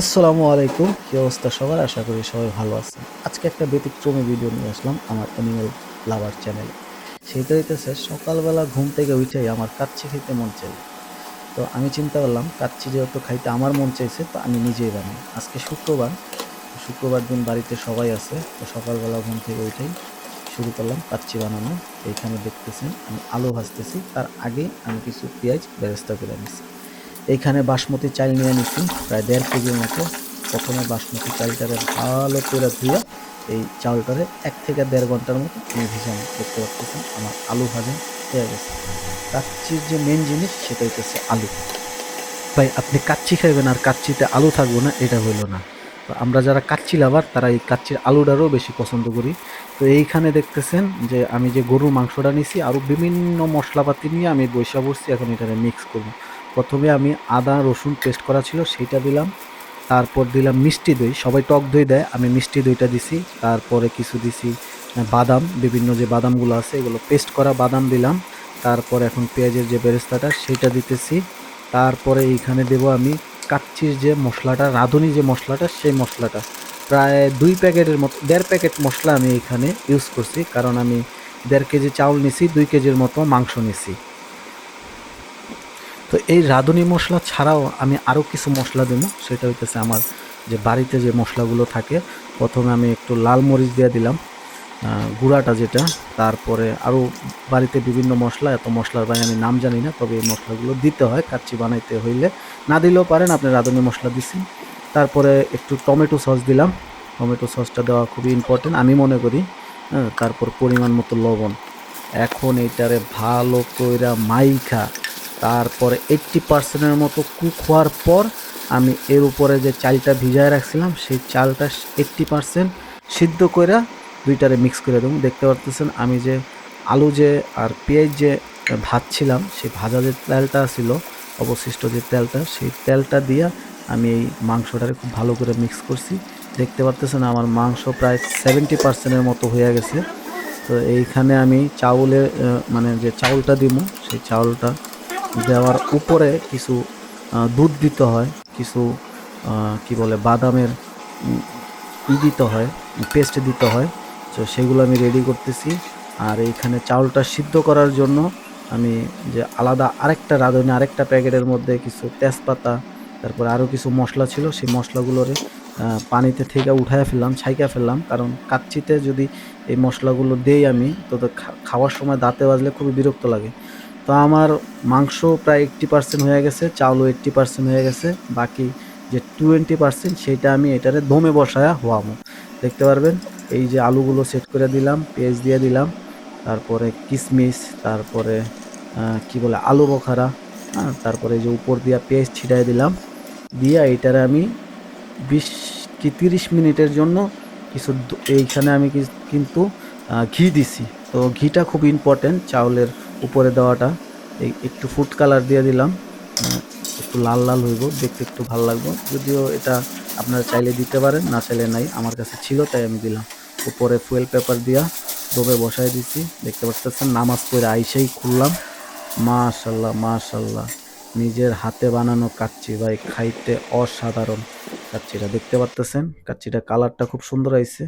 আসসালামু আলাইকুম। কি অবস্থা সবার? আশা করি সবাই ভালো আছেন। আজকে একটা ব্যতিক্রমী ভিডিও নিয়ে আসলাম আমার অ্যানিমেল লাভার চ্যানেলে সেইটা হইতেছে, সকালবেলা ঘুম থেকে উঠেই আমার কাচ্চি খেতে মন চাই তো আমি চিন্তা করলাম, কাচ্চি যেহেতু খাইতে আমার মন চাইছে, তো আমি নিজেই বানাই। আজকে শুক্রবার শুক্রবার দিন বাড়িতে সবাই আছে, তো সকালবেলা ঘুম থেকে উঠেই শুরু করলাম কাচ্চি বানানো। এইখানে দেখতেছেন, আমি আলু ভাজতেছি। তার আগে আমি কিছু পেঁয়াজ ব্যবস্থা করে নিছি এইখানে বাসমতি চাল নিয়ে নিচ্ছি, প্রায় দেড় কেজির মতো। প্রথমে বাসমতি চালটারে ভালো করে ধুয়ে এই চালটারে এক থেকে দেড় ঘণ্টার মতো আমি ভিজানো দেখতে পাচ্ছেন, আমার আলু ভাজা হয়ে গেছে। কাচ্চির যে মেন জিনিস সেটা হচ্ছে আলু। ভাই, আপনি কাচ্চি খাইবেন আর কাচ্চিতে আলু থাকব না, এটা হইল না। তো আমরা যারা কাচ্চি লাভার, তারা এই কাচ্চির আলুটারও বেশি পছন্দ করি। তো এইখানে দেখতেছেন যে আমি যে গরুর মাংসটা নিছি, আরও বিভিন্ন মশলাপাতি নিয়ে আমি বৈশা বসছি এখন এটাকে মিক্স করব। প্রথমে আমি আদা, রসুন পেস্ট করা ছিল, সেইটা দিলাম। তারপর দিলাম মিষ্টি দই। সবাই টক দই দেয়, আমি মিষ্টি দইটা দিছি। তারপরে কিছু দিছি বাদাম। বিভিন্ন যে বাদামগুলো আছে, এগুলো পেস্ট করা বাদাম দিলাম। তারপর এখন পেঁয়াজের যে বেরেস্তাটা, সেইটা দিতেছি। তারপরে এইখানে দেব আমি কাচ্চির যে মশলাটা, রাঁধুনি যে মশলাটা, সেই মশলাটা। প্রায় দুই প্যাকেটের মতো, দেড় প্যাকেট মশলা আমি এখানে ইউজ করছি। কারণ আমি দেড় কেজি চাউল নিছি, দুই কেজির মতো মাংস নিছি। তো এই রাঁধুনি মশলা ছাড়াও আমি আরও কিছু মশলা দেবো। সেটা হইতেছে আমার যে বাড়িতে যে মশলাগুলো থাকে প্রথমে আমি একটু লাল মরিচ দিয়ে দিলাম গুঁড়াটা যেটা তারপরে আরও বাড়িতে বিভিন্ন মশলা এত মশলার বাইরে আমি নাম জানি না তবে এই মশলাগুলো দিতে হয় কাচ্চি বানাইতে হইলে। না দিলেও পারেন আপনি রাঁধুনি মশলা দিচ্ছেন তারপরে একটু টমেটো সস দিলাম। টমেটো সসটা দেওয়া খুবই ইম্পর্টেন্ট আমি মনে করি হ্যাঁ, তারপর পরিমাণ মতো লবণ। এখন এইটারে ভালো কইরা মাইখা তারপরে এইট্টি পার্সেন্টের মতো কুক হওয়ার পর আমি এর উপরে যে চালটা ভিজায় রাখছিলাম, সেই চালটা এইট্টি পার্সেন্ট সিদ্ধ কইরা দুইটারে মিক্স করে দেবো। দেখতে পারতেছেন আমি যে আলু যে আর পেঁয়াজ যে ভাজছিলাম, সেই ভাজা যে তেলটা ছিল, অবশিষ্ট যে তেলটা, সেই তেলটা দিয়ে আমি এই মাংসটারে খুব ভালো করে মিক্স করছি। দেখতে পারতেছেন আমার মাংস প্রায় সেভেন্টি পার্সেন্টের মতো হয়ে গেছে। তো এইখানে আমি চাউলে মানে যে চাউলটা দিব সেই চাউলটা দেওয়ার উপরে কিছু দুধ দিতে হয়, কিছু কি বলে, বাদামের ই দিতে হয়, পেস্ট দিতে হয়। তো সেগুলো আমি রেডি করতেছি। আর এইখানে চাউলটা সিদ্ধ করার জন্য আমি যে আলাদা আরেকটা রাঁধুনি, আরেকটা প্যাকেটের মধ্যে কিছু তেজপাতা, তারপরে আরও কিছু মশলা ছিল, সেই মশলাগুলোরে পানিতে থেকে উঠায় ফেললাম, ছাইকা ফেললাম। কারণ কাচ্চিতে যদি এই মশলাগুলো দেই আমি, তো খাওয়ার সময় দাঁতে বাজলে খুবই বিরক্ত লাগে। তো আমার মাংস প্রায় এইট্টি পার্সেন্ট হয়ে গেছে, চাউলও এইট্টি পার্সেন্ট হয়ে গেছে, বাকি যে টোয়েন্টি পার্সেন্ট সেইটা আমি এটারে দমে বসায়া হওয়ামো দেখতে পারবেন, এই যে আলুগুলো সেট করে দিলাম, পেঁয়াজ দিয়ে দিলাম, তারপরে কিশমিশ তারপরে কি বলে, আলু বখারা হ্যাঁ তারপরে যে উপর দিয়া পেঁয়াজ ছিটাই দিলাম, দিয়ে এইটারে আমি বিশ কি তিরিশ মিনিটের জন্য কিছু এইখানে আমি কিন্তু ঘি দিছি। তো ঘিটা খুব ইম্পর্টেন্ট চাউলের উপরে দেওয়াটা একটু ফুড কালার দিয়ে দিলাম। একটু লাল লাল হইব, দেখতে একটু ভালো লাগবে। যদিও এটা আপনারা চাইলে দিতে পারেন, না চাইলে নাই। আমার কাছে ছিল, তাই আমি দিলাম। উপরে ফুয়েল পেপার দিয়া ডোবে বসাই দিছি। দেখতে পাচ্ছেন, নামাজ পড়ে আইসেই খুললাম। মাশাল্লাহ মাশাল্লাহ। নিজের হাতে বানানো কাচ্চি, ভাই, খাইতে অসাধারণ কাচ্চিটা। দেখতে পারতেছেন কাচ্চিটা কালারটা খুব সুন্দর আইছে।